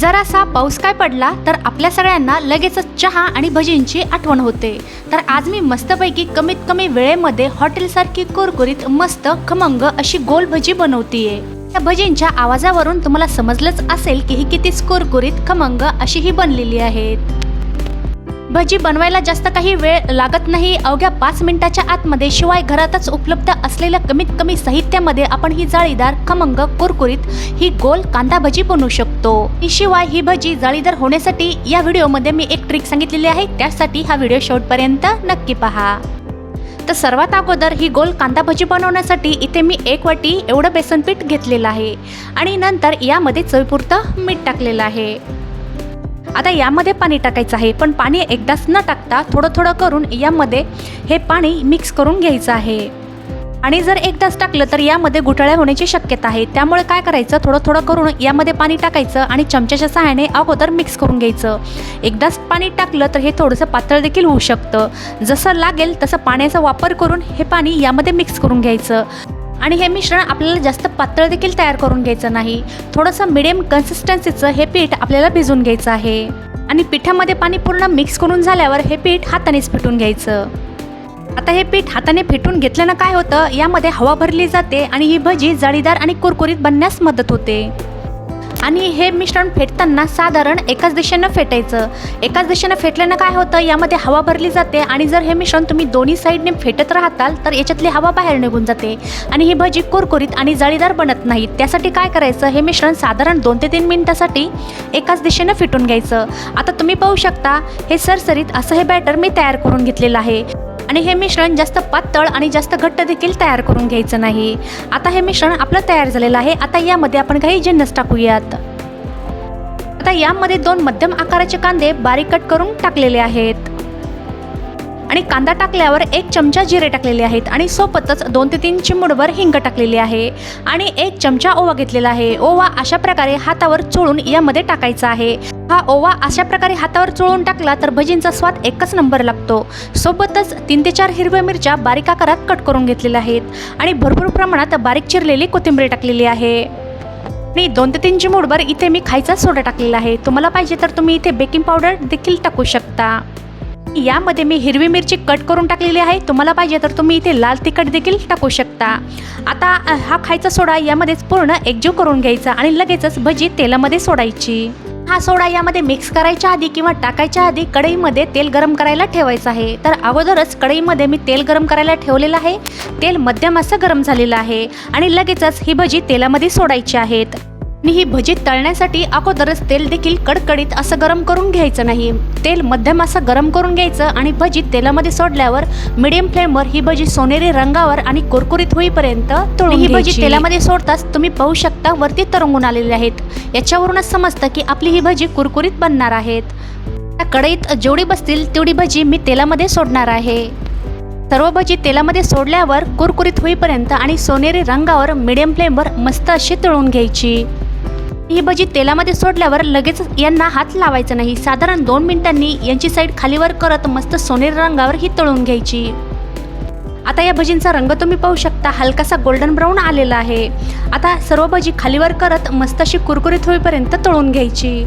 जरासा पाऊस काय पडला तर आपल्या सगळ्यांना लगेचच चहा आणि भजींची आठवण होते. तर आज मी मस्तपैकी कमीत कमी वेळेमध्ये हॉटेलसारखी कुरकुरीत मस्त खमंग अशी गोल भजी बनवतीये. या भजींच्या आवाजावरून तुम्हाला समजलंच असेल की ही कितीच कुरकुरीत खमंग अशी ही बनलेली आहेत. भजी बनवायला जास्त काही वेळ लागत नाही. अवघ्या पाच मिनिटाच्या आतमध्ये शिवाय घरातच उपलब्ध असलेल्या कमीत कमी साहित्यामध्ये आपण ही जाळीदार खमंग कुरकुरीत ही गोल कांदा भजी बनवू शकतो. शिवाय ही भजी जाळीदार होण्यासाठी या व्हिडिओमध्ये मी एक ट्रिक सांगितलेली आहे. त्यासाठी हा व्हिडिओ शेवटपर्यंत नक्की पहा. तर सर्वात अगोदर ही गोल कांदा भजी बनवण्यासाठी इथे मी एक वाटी एवढं बेसन पीठ घेतलेलं आहे आणि नंतर यामध्ये चवीपुरतं मीठ टाकलेलं आहे. आता यामध्ये पाणी टाकायचं आहे पण पाणी एकदाच न टाकता थोडं थोडं करून यामध्ये हे पाणी मिक्स करून घ्यायचं आहे. आणि जर एकदाच टाकलं तर यामध्ये गुठळ्या होण्याची शक्यता आहे. त्यामुळे काय करायचं? थोडं थोडं करून यामध्ये पाणी टाकायचं आणि चमच्याच्या सहाय्याने अगोदर मिक्स करून घ्यायचं. एकदाच पाणी टाकलं तर हे थोडंसं पातळ देखील होऊ शकतं. जसं लागेल तसं पाण्याचा वापर करून हे पाणी यामध्ये मिक्स करून घ्यायचं. आणि हे मिश्रण आपल्याला जास्त पातळ देखील तयार करून घ्यायचं नाही. थोडंसं मिडियम कन्सिस्टन्सीचं हे पीठ आपल्याला भिजवून घ्यायचं आहे. आणि पिठामध्ये पाणी पूर्ण मिक्स करून झाल्यावर हे पीठ हातानेच फिटून घ्यायचं. आता हे पीठ हाताने फिटून घेतल्यानं काय होतं? यामध्ये हवा भरली जाते आणि ही भजी जाळीदार आणि कुरकुरीत बनण्यास मदत होते. आणि हे मिश्रण फेटताना साधारण एकाच दिशेनं फेटायचं. एकाच दिशेनं फेटल्यानं काय होतं? यामध्ये हवा भरली जाते आणि जर हे मिश्रण तुम्ही दोन्ही साईडने फेटत राहताल तर याच्यातली हवा बाहेर निघून जाते. आणि ही भजी कुरकुरीत आणि जाळीदार बनत नाही. त्यासाठी काय करायचं? हे मिश्रण साधारण दोन ते तीन मिनिटासाठी एकाच दिशेनं फेटून घ्यायचं. आता तुम्ही पाहू शकता हे सरसरीत असं हे बॅटर मी तयार करून घेतलेलं आहे. आणि हे मिश्रण जास्त पातळ आणि जास्त घट्ट देखील तयार करून घ्यायचं नाही. आता हे मिश्रण आपलं तयार झालेलं आहे. आता यामध्ये आपण काही जिन्नस टाकूयात. आता यामध्ये दोन मध्यम आकाराचे कांदे बारीक कट करून टाकलेले आहेत. आणि कांदा टाकल्यावर एक चमचा जिरे टाकलेले आहेत आणि सोबतच दोन ते तीन चिमुडभर हिंग टाकलेली आहे. आणि एक चमचा ओवा घेतलेला आहे. ओवा अशा प्रकारे हातावर चोळून यामध्ये टाकायचा आहे. हा ओवा अशा प्रकारे हातावर चोळून टाकला तर भजींचा स्वाद एकच नंबर लागतो. सोबतच तीन ते चार हिरव्या मिरच्या बारीक आकारात कट करून घेतलेल्या आहेत. आणि भरपूर प्रमाणात बारीक चिरलेली कोथिंबीर टाकलेली आहे. आणि दोन ते तीन चिमूडभर इथे मी खायचा सोडा टाकलेला आहे. तुम्हाला पाहिजे तर तुम्ही इथे बेकिंग पावडर देखील टाकू शकता. यामध्ये मी हिरवी मिरची कट करून टाकलेली आहे. तुम्हाला पाहिजे तर तुम्ही इथे लाल तिखट देखील टाकू शकता. आता हा खायचा सोडा यामध्येच पूर्ण एकजीव करून घ्यायचा आणि लगेचच भजी तेलामध्ये सोडायची. हा सोडा यामध्ये मिक्स करायच्या आधी किंवा टाकायच्या आधी कढईमध्ये तेल गरम करायला ठेवायचं आहे. तर अगोदरच कढईमध्ये मी तेल गरम करायला ठेवलेलं आहे. तेल मध्यम असं गरम झालेलं आहे आणि लगेचच ही भजी तेलामध्ये सोडायची आहेत. आणि ही भजी तळण्यासाठी अगोदरच तेल देखील कडकडीत असं गरम करून घ्यायचं नाही. तेल मध्यम असं गरम करून घ्यायचं आणि भजी तेलामध्ये सोडल्यावर मिडियम फ्लेमवर ही भजी सोनेरी रंगावर आणि कुरकुरीत होईपर्यंत तळून ही भजी तेलामध्ये सोडताच तुम्ही पाहू शकता वरती तरंगून आलेले आहेत. याच्यावरूनच समजतं की आपली ही भजी कुरकुरीत बनणार आहेत. कढईत जेवढी बसतील तेवढी भजी मी तेलामध्ये सोडणार आहे. सर्व भजी तेलामध्ये सोडल्यावर कुरकुरीत होईपर्यंत आणि सोनेरी रंगावर मिडियम फ्लेमवर मस्त अशी तळून घ्यायची. ही भजी तेलामध्ये सोडल्यावर लगेच यांना हात लावायचा नाही. साधारण दोन मिनिटांनी यांची साईड खालीवर करत मस्त सोनेरी रंगावर ही तळून घ्यायची. आता या भजींचा रंग तुम्ही पाहू शकता. हलकासा गोल्डन ब्राऊन आलेला आहे. आता सर्व भजी खालीवर करत मस्त अशी कुरकुरीत होईपर्यंत तळून घ्यायची.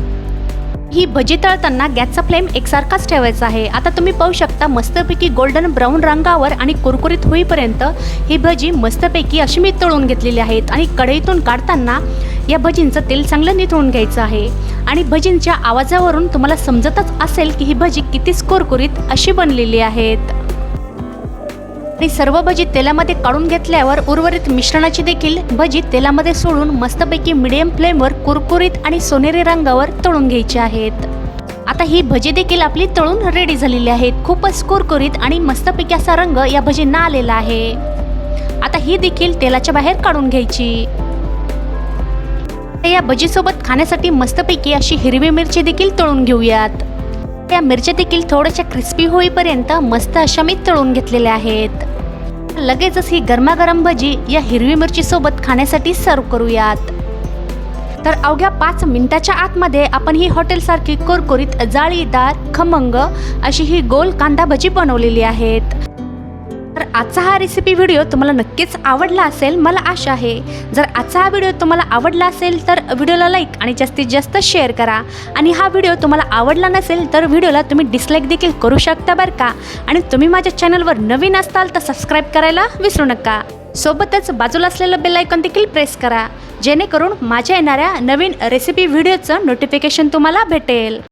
ही भजी तळताना गॅसचा फ्लेम एकसारखाच ठेवायचा आहे. आता तुम्ही पाहू शकता मस्तपैकी गोल्डन ब्राऊन रंगावर आणि कुरकुरीत होईपर्यंत ही भजी मस्तपैकी अशी मी तळून घेतलेली आहेत. आणि कढईतून काढताना या भजींचं तेल चांगलं निथळून घ्यायचं आहे. आणि भजींच्या आवाजावरून तुम्हाला समजतच असेल की ही भजी किती कुरकुरीत अशी बनलेली आहेत. आणि सर्व भजी तेलामध्ये काढून घेतल्यावर उर्वरित मिश्रणाची देखील भजी तेलामध्ये सोडून मस्तपैकी मिडियम फ्लेमवर कुरकुरीत आणि सोनेरी रंगावर तळून घ्यायची आहेत. आता ही भजी देखील आपली तळून रेडी झालेली आहेत. खूपच कुरकुरीत आणि मस्तपैकी असा रंग या भजींना आलेला आहे. आता ही देखील तेलाच्या बाहेर काढून घ्यायची. आता या भजीसोबत खाण्यासाठी मस्तपैकी अशी हिरवी मिरची देखील तळून घेऊयात. या मिरच्या देखील थोड्याशा क्रिस्पी होईपर्यंत मस्त अशा मी तळून घेतलेल्या आहेत. लगेचच ही गरमागरम भजी या हिरवी मिरची सोबत खाण्यासाठी सर्व करूयात. तर अवघ्या पाच मिनिटाच्या आतमध्ये आपण ही हॉटेलसारखी कुरकुरीत जाळीदार खमंग अशी ही गोल कांदा भजी बनवलेली आहेत. आजचा हा रेसिपी व्हिडिओ तुम्हाला नक्कीच आवडला असेल मला आशा आहे. जर आजचा हा व्हिडिओ तुम्हाला आवडला असेल तर व्हिडिओला लाईक आणि जास्तीत जास्त शेअर करा. आणि हा व्हिडिओ तुम्हाला आवडला नसेल तर व्हिडिओला तुम्ही डिसलाईक देखील करू शकता बरं का. आणि तुम्ही माझ्या चॅनलवर नवीन असताल तर सबस्क्राईब करायला विसरू नका. सोबतच बाजूला असलेलं बेल आयकॉन देखील प्रेस करा. जेणेकरून माझ्या येणाऱ्या नवीन रेसिपी व्हिडिओचं नोटिफिकेशन तुम्हाला भेटेल.